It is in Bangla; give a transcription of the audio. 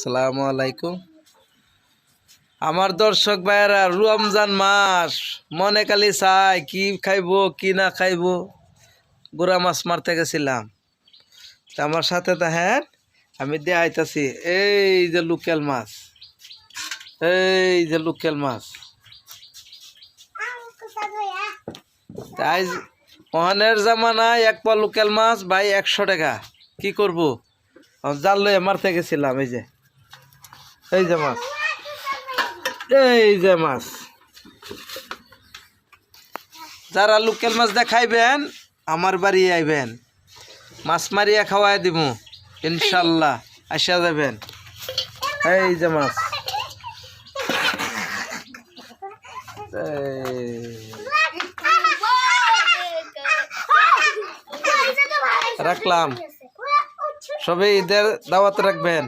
সালামু আলাইকুম। আমার দর্শক ভাইয়েরা, রমজান মাস, মনে কালি চাই, কি খাইবো, কি না খাইবো, গুড়া মাছ মারতে গেছিলাম। আমার সাথে দেখেন আমি দেখাইতেছি এই যে লোকেল মাছ, এই যে লোকেল মাছ। ওহানের জামানায় এক পা লোকেল মাছ, ভাই একশো টাকা, কি করব? জাল লয়ে মারতে গেছিলাম, এই যে। এই যে মাছ। এই যে মাছ। যারা লোকেল মাছ দেখাইবেন আমার বাড়ি আইবেন। মাছ মারিয়া খাওয়াই দিব ইনশাল্লাহ। আসা যাবেন। এই যে মাছ। রাখলাম। সবাই ঈদের দাওয়াত রাখবেন।